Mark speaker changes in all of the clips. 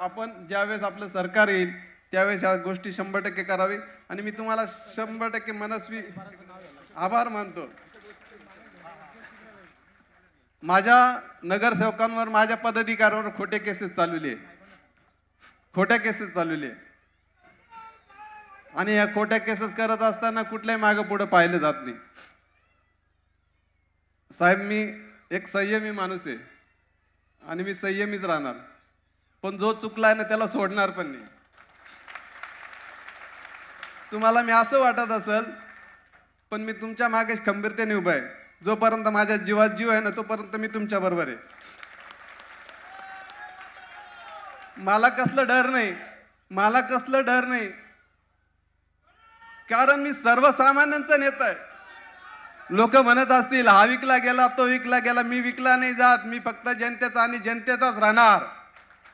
Speaker 1: आपण ज्यावेळेस आपलं सरकार येईल त्यावेळेस ह्या गोष्टी शंभर टक्के करावी. आणि मी तुम्हाला शंभर टक्के मनस्वी आभार मानतो. माझ्या नगरसेवकांवर माझ्या पदाधिकाऱ्यांवर खोटे केसेस चालवले. खोट्या केसेस चालवले. आणि या खोट्या केसेस करत असताना कुठल्याही मागं पुढे पाहिलं जात नाही. साहेब मी एक संयमी माणूस आहे. आणि मी संयमीच राहणार. पण जो चुकला आहे ना त्याला सोडणार पण नाही. तुम्हाला मी असं वाटत असेल पण मी तुमच्या मागे खंबीरतेने उभा आहे. जोपर्यंत माझ्या जीवात जीव आहे ना तोपर्यंत मी तुमच्या बरोबर आहे. मला कसलं डर नाही मला कसलं डर नाही. कारण मी सर्वसामान्यांचा नेता आहे. लोक म्हणत असतील हा विकला गेला तो विकला गेला मी विकला नाही जात मी फक्त जनतेचा आणि जनतेचाच राहणार.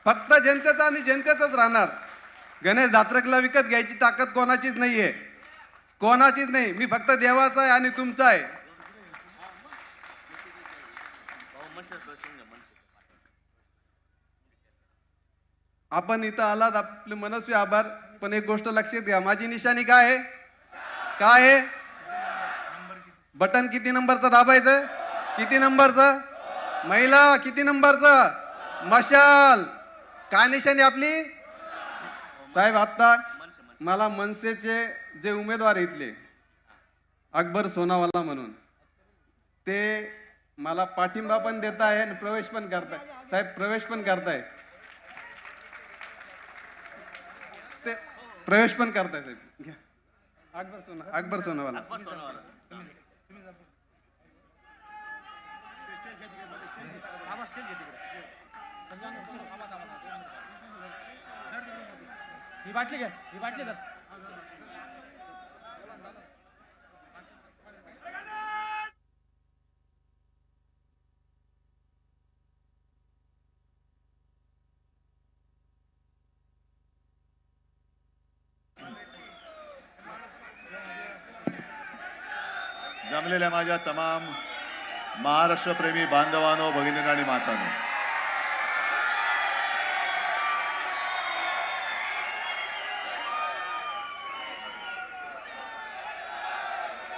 Speaker 1: फक्त जनतेचा आणि जनतेचाच राहणार. गणेश दात्रकला विकत घ्यायची ताकद कोणाचीच नाही आहे कोणाचीच नाही. मी फक्त देवाचा आहे आणि तुमचा आहे. आपण इथं आलात आपले मनस्वी आभार. पण एक गोष्ट लक्षात घ्या. माझी निशाणी काय आहे? काय आहे? बटन किती नंबरचं दाबायचं? किती नंबरचं? महिला किती नंबरचं? मशाल. काय निशाणी आपली? साहेब आत्ता मला मनसेचे जे उमेदवार इथले अकबर सोनावाला म्हणून ते मला पाठिंबा पण देत आहे आणि प्रवेश पण करताय. साहेब प्रवेश पण करताय. ते प्रवेश पण करताय साहेब. घ्या. अकबर सोना अकबर सोनावाला.
Speaker 2: ही बाटली घ्या ही बाटली धर.
Speaker 3: जमलेल्या माझ्या तमाम महाराष्ट्रप्रेमी बांधवानो भगिनी आणि मातानो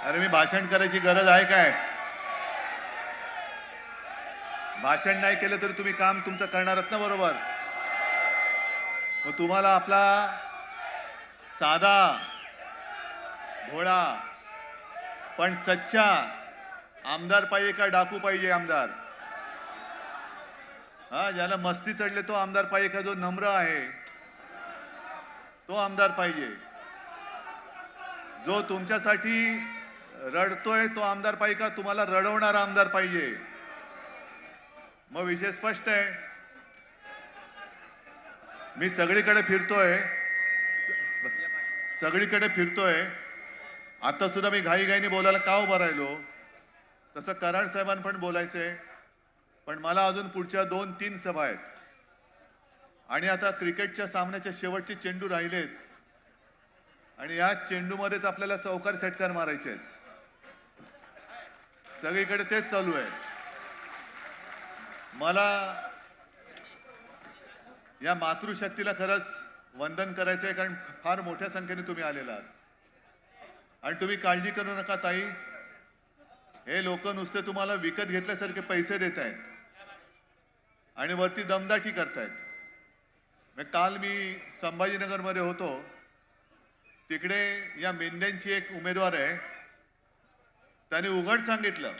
Speaker 3: अरे मी भाषण करायची गरज आहे काय? भाषण नाही केलं तर तुम्ही काम तुमचं करणार ना बरोबर? मग तुम्हाला आपला साधा घोडा पण सच्चा आमदार पाहिजे का डाकू पाहिजे आमदार? हा ज्याला मस्ती चढले तो आमदार पाहिजे का? जो नम्र आहे तो आमदार पाहिजे. जो तुमच्यासाठी रडतोय तो आमदार पाहिजे का? तुम्हाला रडवणारा आमदार पाहिजे. मग विषय स्पष्ट आहे. मी सगळीकडे फिरतोय. सगळीकडे फिरतोय. आता सुद्धा मी घाईघाईने बोलायला का उभं राहिलो? तसं कराड साहेबांना पण बोलायचंय. पण मला अजून पुढच्या दोन तीन सभा आहेत. आणि आता क्रिकेटच्या सामन्याच्या शेवटचे चेंडू राहिलेत. आणि या चेंडूमध्येच आपल्याला चौकार षटकार मारायचे आहेत. सगळीकडे तेच चालू आहे. मला या मातृशक्तीला खरंच वंदन करायचंय कारण फार मोठ्या संख्येने तुम्ही आलेला आहात. आणि तुम्ही काळजी करू नका ताई. हे लोक नुसते तुम्हाला विकत घेतल्यासारखे पैसे देत आहेत आणि वरती दमदाटी करतायत. मग काल मी संभाजीनगरमध्ये होतो. तिकडे या मेंढ्यांची एक उमेदवार आहे त्याने उघड सांगितलं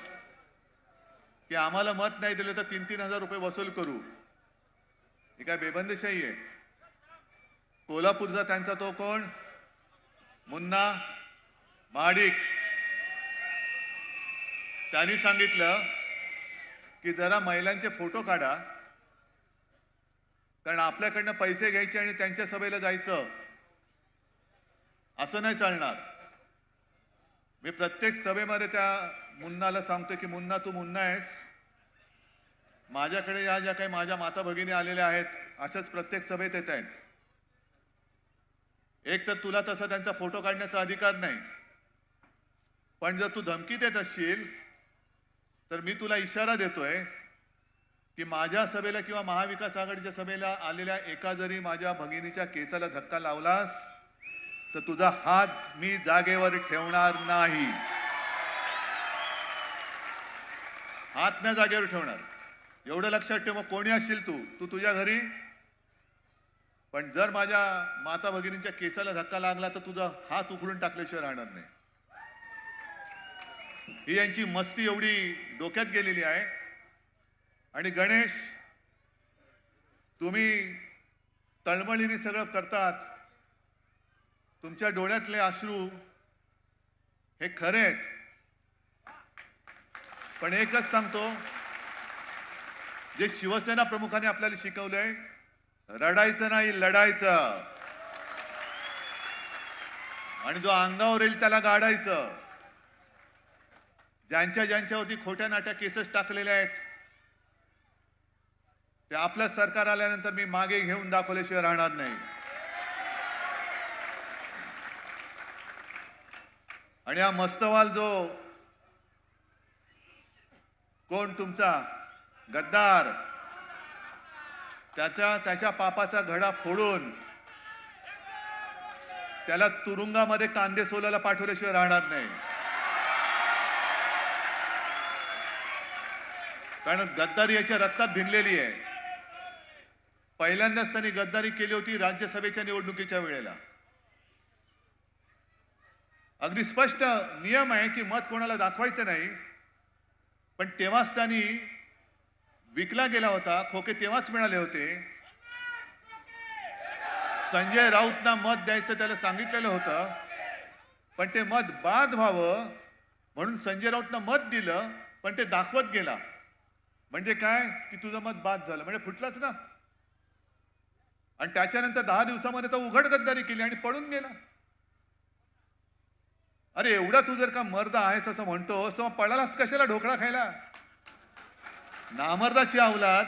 Speaker 3: की आम्हाला मत नाही दिलं तर तीन तीन हजार रुपये वसूल करू. ही काय बेबंदशाही आहे? कोल्हापूरचा त्यांचा तो कोण? मुन्ना माडिक. त्यांनी सांगितलं की जरा महिलांचे फोटो काढा. कारण आपल्याकडनं पैसे घ्यायचे आणि त्यांच्या सभेला जायचं. असं नाही चालणार. मी प्रत्येक सभेमध्ये त्या मुन्नाला सांगतो की मुन्ना तू मुन्ना आहेस. माझ्याकडे या ज्या काही माझ्या माता भगिनी आलेल्या आहेत अशाच प्रत्येक सभेत येत आहेत. एक तर तुला तसा त्यांचा फोटो काढण्याचा अधिकार नाही. पण जर तू धमकी देत असशील तर मी तुला इशारा देतोय की माझ्या सभेला किंवा महाविकास आघाडीच्या सभेला आलेल्या एका जरी माझ्या भगिनीच्या केसाला धक्का लावलास तर तुझा हात मी जागेवर ठेवणार नाही. हात नाही जागेवर ठेवणार. एवढं लक्षात ठेव मग कोणी असशील तू? तू तुझ्या घरी? पण जर माझ्या माता भगिनींच्या केसाला धक्का लागला तर तुझा हात उखडून टाकल्याशिवाय राहणार नाही. ही यांची मस्ती एवढी डोक्यात गेलेली आहे. आणि गणेश तुम्ही तळमळीने सगळं करतात. तुमच्या डोळ्यातले अश्रू हे खरे आहेत. पण एकच सांगतो जे शिवसेना प्रमुखाने आपल्याला शिकवलंय रडायचं नाही लढायचं. आणि जो अंगावर येईल त्याला गाडायचं. ज्यांच्या ज्यांच्यावरती खोट्या नाट्या केसेस टाकलेल्या आहेत ते आपलं सरकार आल्यानंतर मी मागे घेऊन दाखवल्याशिवाय राहणार नाही. आणि हा मस्तवाल जो कोण तुमचा? गद्दार. त्याचा त्याच्या पापाचा घडा फोडून त्याला तुरुंगामध्ये कांदे सोलायला पाठवल्याशिवाय राहणार नाही. कारण गद्दारी याच्या रक्तात भिनलेली आहे. पहिल्यांदाच त्यांनी गद्दारी केली होती राज्यसभेच्या निवडणुकीच्या वेळेला. अगदी स्पष्ट नियम आहे की मत कोणाला दाखवायचं नाही. पण तेव्हाच त्यांनी विकला गेला होता खोके तेव्हाच मिळाले होते. संजय राऊतना मत द्यायचं त्याला सांगितलेलं होतं. पण ते मत बाद व्हावं म्हणून संजय राऊतनं मत दिलं पण ते दाखवत गेला. म्हणजे काय? की तुझं मत बाद झालं. म्हणजे फुटलंच ना. आणि त्याच्यानंतर दहा दिवसामध्ये तो उघड गद्दारी केली आणि पळून गेला. अरे एवढा तू जर का मर्द आहेस असं म्हणतोस मग पळालास कशाला ढोकळा खायला? नामर्दाची अवलाद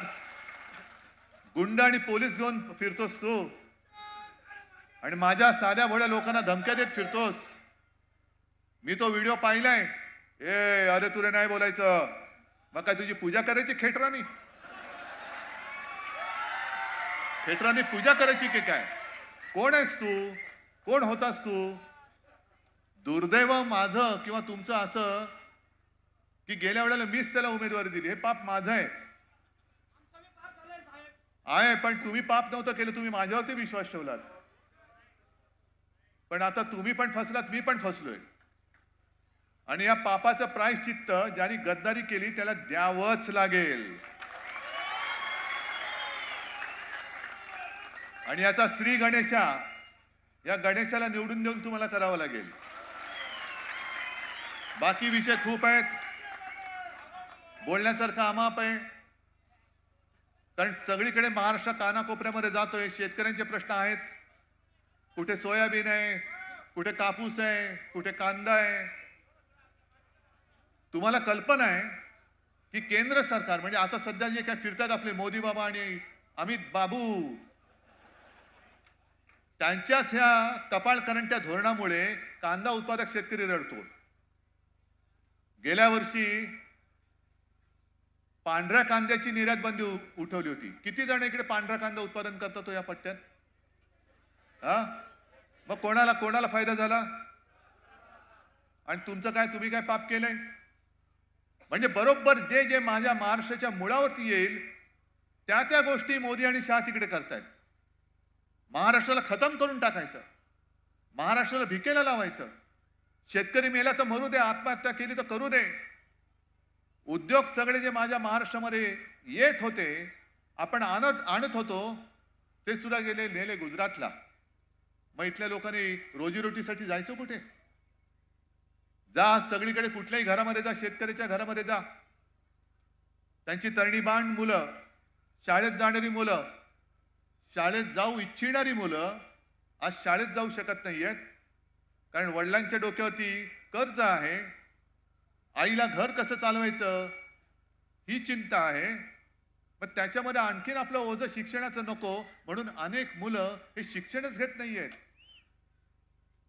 Speaker 3: गुंड आणि पोलीस घेऊन फिरतोस तू. आणि माझ्या साध्या भोळ्या लोकांना धमक्या देत फिरतोस. मी तो व्हिडिओ पाहिलाय. ए अरे तुरे नाही बोलायचं. मग काय तुझी पूजा करायची खेटरानी खेटरानी पूजा करायची की काय? कोण आहेस तू? कोण होतास तू? दुर्दैव माझं किंवा तुमचं असं की गेल्या वेळेला मीच त्याला उमेदवारी दिली. हे पाप माझं आहे. आहे पण तुम्ही पाप नव्हतं केलं तुम्ही माझ्यावरती विश्वास ठेवलात. पण आता तुम्ही पण फसलात मी पण फसलोय. आणि या पापाचं प्रायश्चित्त ज्यांनी गद्दारी केली त्याला द्यावंच लागेल. आणि याचा श्री गणेशा या गणेशाला निवडून देऊन तुम्हाला करावं लागेल. बाकी विषय खूप आहेत. बोलण्यासारखं अमाप आहे. कारण सगळीकडे महाराष्ट्र कानाकोपऱ्यामध्ये जातोय. शेतकऱ्यांचे प्रश्न आहेत. कुठे सोयाबीन आहे? कुठे कापूस आहे? कुठे कांदा आहे? तुम्हाला कल्पना आहे की केंद्र सरकार म्हणजे आता सध्या जे काय फिरतात आपले मोदी बाबा आणि अमित बाबू त्यांच्याच ह्या कपाळ करंट्या धोरणामुळे कांदा उत्पादक शेतकरी रडतो. गेल्या वर्षी पांढऱ्या कांद्याची निर्यात बंदी उठवली होती. किती जण इकडे पांढरा कांदा उत्पादन करतात तो या पट्ट्यात? हा? मग कोणाला कोणाला फायदा झाला? आणि तुमचं काय तुम्ही काय पाप केलंय? म्हणजे बरोबर जे जे माझ्या महाराष्ट्राच्या मुळावरती येईल त्या त्या गोष्टी मोदी आणि शाह तिकडे करतायत. महाराष्ट्राला खतम करून टाकायचं. महाराष्ट्राला भिकेला लावायचं. शेतकरी मेला तर मरू दे आत्महत्या केली तर करू दे. उद्योग सगळे जे माझ्या महाराष्ट्रामध्ये येत होते आपण आणत आणत होतो ते सुद्धा गेले नेले गुजरातला. मग इथल्या लोकांनी रोजीरोटीसाठी जायचं कुठे? जा सगळीकडे कुठल्याही घरामध्ये जा शेतकऱ्याच्या घरामध्ये जा. त्यांची तरणीबाण मुलं शाळेत जाणारी मुलं शाळेत जाऊ इच्छिणारी मुलं आज शाळेत जाऊ शकत नाहीयेत. कारण वडिलांच्या डोक्यावरती कर्ज आहे. आईला घर कसं चालवायचं? ही चिंता आहे. मग त्याच्यामध्ये आणखीन आपलं ओझं शिक्षणाचं नको म्हणून अनेक मुलं हे शिक्षणच घेत नाहीयेत.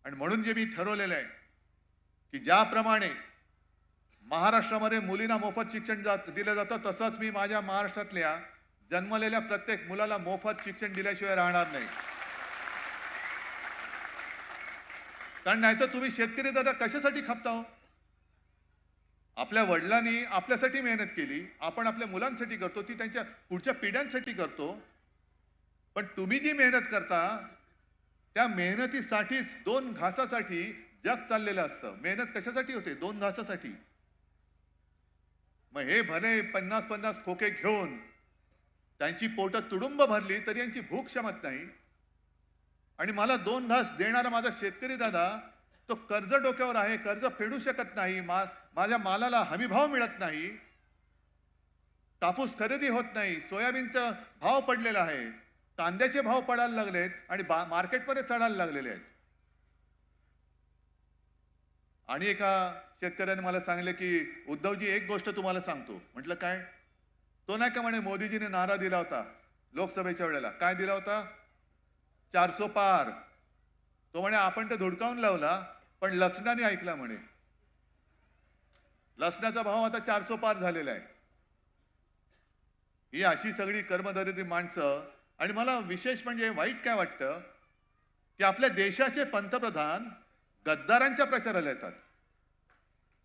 Speaker 3: आणि म्हणून जे मी ठरवलेलं आहे की ज्याप्रमाणे महाराष्ट्रामध्ये मुलींना मोफत शिक्षण जात दिलं जातं तसंच मी माझ्या महाराष्ट्रातल्या जन्मलेल्या प्रत्येक मुलाला मोफत शिक्षण दिल्याशिवाय राहणार नाही. कारण नाहीतर तुम्ही शेतकरी दादा कशासाठी खपता हो? आपल्या वडिलांनी आपल्यासाठी मेहनत केली आपण आपल्या मुलांसाठी करतो ती त्यांच्या पुढच्या पिढ्यांसाठी करतो. पण तुम्ही जी मेहनत करता त्या मेहनतीसाठीच दोन घासासाठी जग चाललेलं असतं. मेहनत कशासाठी होते? दोन घासासाठी. मग हे भले पन्नास पन्नास खोके घेऊन त्यांची पोटं तुडुंब भरली तरी यांची भूक क्षमत नाही. आणि मला दोन घास देणारा माझा शेतकरी दादा तो कर्ज डोक्यावर आहे कर्ज फेडू शकत नाही मा माझ्या मालाला हमीभाव मिळत नाही कापूस खरेदी होत नाही सोयाबीनचा भाव पडलेला आहे कांद्याचे भाव पडायला लागलेत आणि बा मार्केटमध्ये चढायला लागलेले आहेत. आणि एका शेतकऱ्याने मला सांगितलं की उद्धवजी एक गोष्ट तुम्हाला सांगतो. म्हटलं काय? तो नाही का म्हणे मोदीजीने नारा दिला होता लोकसभेच्या वेळेला. काय दिला होता? चारसो पार. तो म्हणे आपण तर धुडकावून लावला पण लसणाने ऐकला म्हणे. लसणाचा भाव आता चारसो पार झालेला आहे. ही अशी सगळी कर्मदरिद्री माणसं आणि मला विशेष म्हणजे वाईट काय वाटतं की आपल्या देशाचे पंतप्रधान गद्दारांच्या प्रचाराला येतात.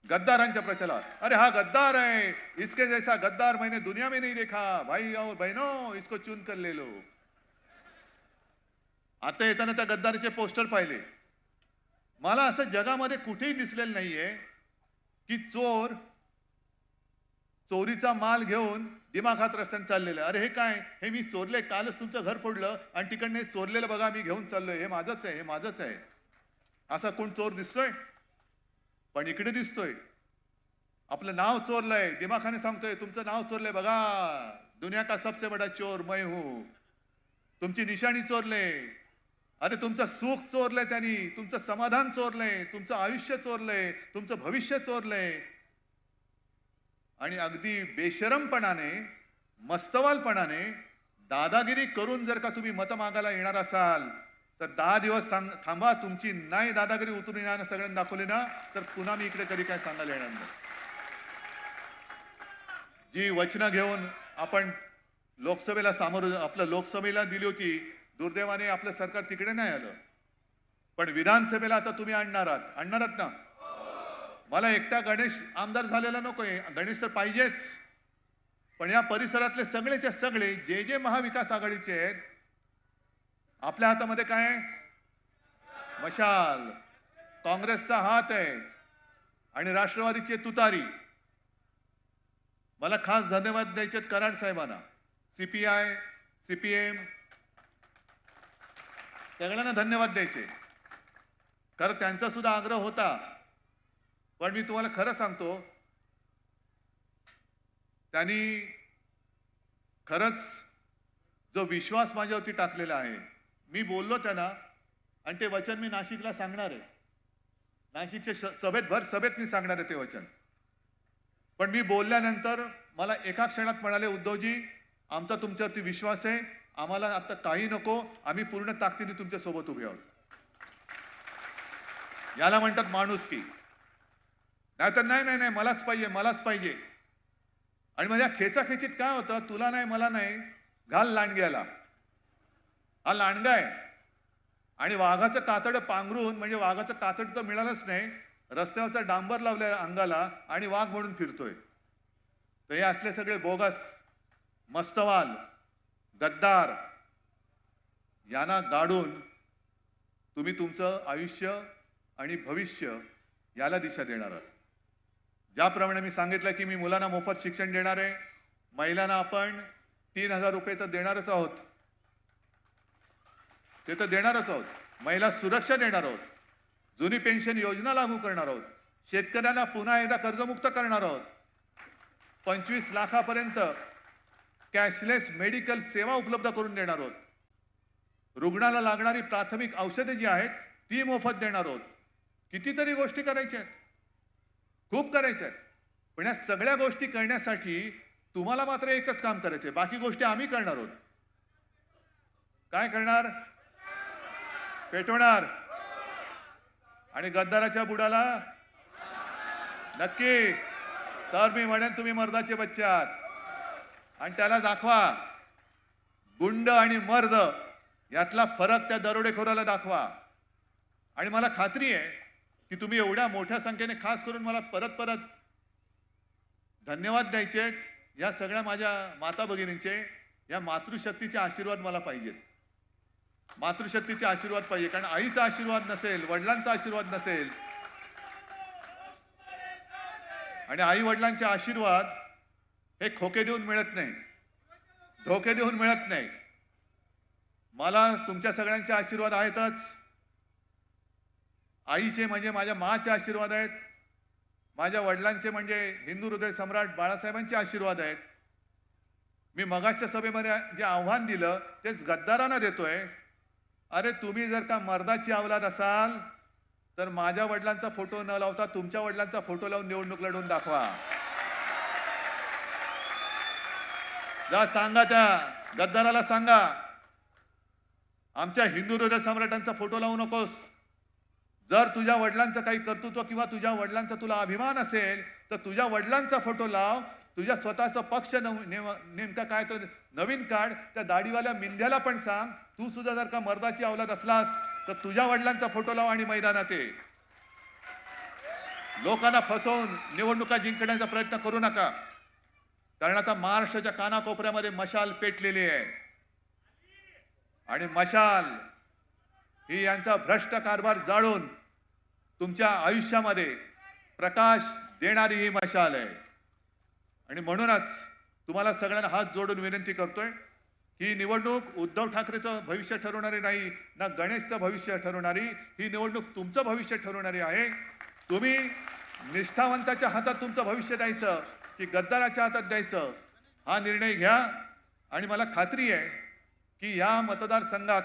Speaker 3: गद्दारांच्या प्रचारात अरे हा गद्दार आहे इसके जैसा गद्दार मैंने दुनिया में नहीं देखा. भाई और बहनों इसको चुन कर ले लो. आता येताना त्या गद्दारीचे पोस्टर पाहिले. मला असं जगामध्ये कुठेही दिसलेलं नाहीये की चोर चोरीचा माल घेऊन दिमाखात रस्त्याने चाललेलं अरे हे काय? हे मी चोरले कालच तुमचं घर फोडलं आणि तिकडनं चोरलेलं बघा मी घेऊन चाललोय. हे माझंच आहे हे माझंच आहे. असा कोण चोर दिसतोय? पण इकडे दिसतोय. आपलं नाव चोरलंय. दिमाखाने सांगतोय तुमचं नाव चोरलंय बघा. दुनिया का सबसे बडा चोर? मैं हूं. तुमची निशाणी चोरले. अरे तुमचं सुख चोरलंय त्यांनी तुमचं समाधान चोरलंय तुमचं आयुष्य चोरलंय तुमचं भविष्य चोरलंय. आणि अगदी बेशरमपणाने मस्तवालपणाने दादागिरी करून जर का तुम्ही मत मागायला येणार असाल तर दहा दिवस सांग थांबा तुमची नाही दादागिरी उतरून येणार सगळ्यांना दाखवली ना तर पुन्हा मी इकडे कधी काय सांगायला येणार नाही. जी वचनं घेऊन आपण लोकसभेला सामोरं आपलं लोकसभेला दिली होती दुर्दैवाने आपलं सरकार तिकडे नाही आलं. पण विधानसभेला आता तुम्ही आणणार आहात. आणणार आहात ना? मला एकटा गणेश आमदार झालेला नकोय. गणेश तर पाहिजेच. पण या परिसरातले सगळेच्या सगळे जे जे महाविकास आघाडीचे आहेत आपल्या हातामध्ये काय मशाल. काँग्रेसचा हात आहे. आणि राष्ट्रवादीची तुतारी. मला खास धन्यवाद द्यायचे आहेत कराड साहेबांना. सीपीआय सीपीएम सगळ्यांना धन्यवाद द्यायचे. खरं त्यांचा सुद्धा आग्रह होता. पण मी तुम्हाला खरं सांगतो त्यांनी खरंच जो विश्वास माझ्यावरती टाकलेला आहे मी बोललो त्यांना आणि ते वचन मी नाशिकला सांगणार आहे. नाशिकच्या सभेत भर सभेत मी सांगणार आहे ते वचन. पण मी बोलल्यानंतर मला एका क्षणात म्हणाले उद्धवजी आमचा तुमच्यावरती विश्वास आहे आम्हाला आता काही नको आम्ही पूर्ण ताकदीने तुमच्यासोबत उभे आहोत. याला म्हणतात माणुसकी नाही तर नाही नाही नाही मलाच पाहिजे मलाच पाहिजे. आणि माझ्या खेचाखेचीत काय होतं तुला नाही मला नाही घाल लांडग्याला. हा लांडगा आहे. आणि वाघाचं कातड पांघरून म्हणजे वाघाचं कातड तर मिळालंच नाही रस्त्यावरचा डांबर लावलाय अंगाला आणि वाघ म्हणून फिरतोय. तर हे असले सगळे बोगस मस्तवाल. गद्दार यांना गाडून तुम्ही तुमचं आयुष्य आणि भविष्य याला दिशा देणार आहात. ज्याप्रमाणे मी सांगितलं की मी मुलांना मोफत शिक्षण देणार आहे महिलांना आपण तीन हजार रुपये तर देणारच आहोत. ते तर देणारच आहोत. महिला सुरक्षा देणार आहोत. जुनी पेन्शन योजना लागू करणार आहोत. शेतकऱ्यांना पुन्हा एकदा कर्जमुक्त करणार आहोत. पंचवीस लाखापर्यंत कॅशलेस मेडिकल सेवा उपलब्ध करून देणार आहोत. रुग्णाला लागणारी प्राथमिक औषधे जी आहेत ती मोफत देणार आहोत. कितीतरी गोष्टी करायच्या आहेत. खूप करायच्या आहेत. पण या सगळ्या गोष्टी करण्यासाठी तुम्हाला मात्र एकच काम करायचे बाकी गोष्टी आम्ही करणार आहोत. काय करणार? पेटवणार. आणि गद्दाराच्या बुडाला? नक्की. तर मी म्हणेन तुम्ही मर्दाचे बच्चे आहात. आणि त्याला दाखवा. गुंड आणि मर्द यातला फरक त्या दरोडेखोराला दाखवा. आणि मला खात्री आहे की तुम्ही एवढ्या मोठ्या संख्येने खास करून मला परत परत धन्यवाद द्यायचे या सगळ्या माझ्या माता भगिनींचे या मातृशक्तीचे आशीर्वाद मला पाहिजेत. मातृशक्तीचे आशीर्वाद पाहिजे कारण आईचा आशीर्वाद नसेल वडिलांचा आशीर्वाद नसेल. आणि आई वडिलांचे आशीर्वाद हे खोके देऊन मिळत नाही. धोके देऊन मिळत नाही. मला तुमच्या सगळ्यांचे आशीर्वाद आहेतच. आईचे म्हणजे माझ्या माचे आशीर्वाद आहेत. माझ्या वडिलांचे म्हणजे हिंदू हृदय सम्राट बाळासाहेबांचे आशीर्वाद आहेत. मी मगाच्या सभेमध्ये जे आव्हान दिलं तेच गद्दारांना देतोय. अरे तुम्ही जर का मर्दाची अवलाद असाल तर माझ्या वडिलांचा फोटो न लावता तुमच्या वडिलांचा फोटो लावून निवडणूक लढवून दाखवा. जा सांगा त्या गद्दाराला सांगा. आमच्या हिंदू हृदय सम्राटांचा फोटो लावू नकोस. जर तुझ्या वडिलांचं काही कर्तृत्व किंवा तुझ्या वडिलांचा तुला अभिमान असेल तर तुझ्या वडिलांचा फोटो लाव. तुझ्या स्वतःचा पक्ष नेमका काय तो नवीन काढ. त्या दाढीवाल्या मिंध्याला पण सांग. तू सुद्धा जर का मर्दाची अवलाद असलास तर तुझ्या वडिलांचा फोटो लाव आणि मैदानात ये. लोकांना फसवून निवडणुका जिंकण्याचा प्रयत्न करू नका. कारण आता महाराष्ट्राच्या कानाकोपऱ्यामध्ये मशाल पेटलेली आहे. आणि मशाल ही यांचा भ्रष्ट कारभार जाळून तुमच्या आयुष्यामध्ये प्रकाश देणारी ही मशाल आहे. आणि म्हणूनच तुम्हाला सगळ्यांना हात जोडून विनंती करतोय ही निवडणूक उद्धव ठाकरेचं भविष्य ठरवणारी नाही ना गणेशचं भविष्य ठरवणारी ही निवडणूक तुमचं भविष्य ठरवणारी आहे. तुम्ही निष्ठावंताच्या हातात तुमचं भविष्य द्यायचं की गद्दाराच्या हातात द्यायचं. हा निर्णय घ्या. आणि मला खात्री आहे की या मतदारसंघात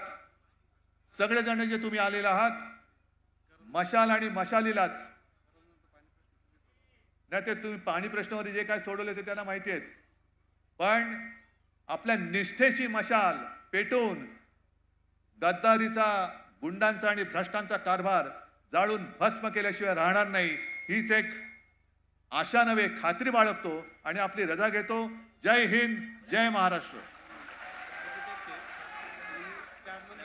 Speaker 3: सगळेजण जे तुम्ही आलेले आहात मशाल आणि मशालीलाच नाही ते तुम्ही पाणी प्रश्नावर जे काय सोडवले ते त्यांना माहिती आहेत. पण आपल्या निष्ठेची मशाल पेटून गद्दारीचा गुंडांचा आणि भ्रष्टांचा कारभार जाळून भस्म केल्याशिवाय राहणार नाही. हीच एक आशा नव्हे खात्री बाळगतो आणि आपली रजा घेतो. जय हिंद जय महाराष्ट्र.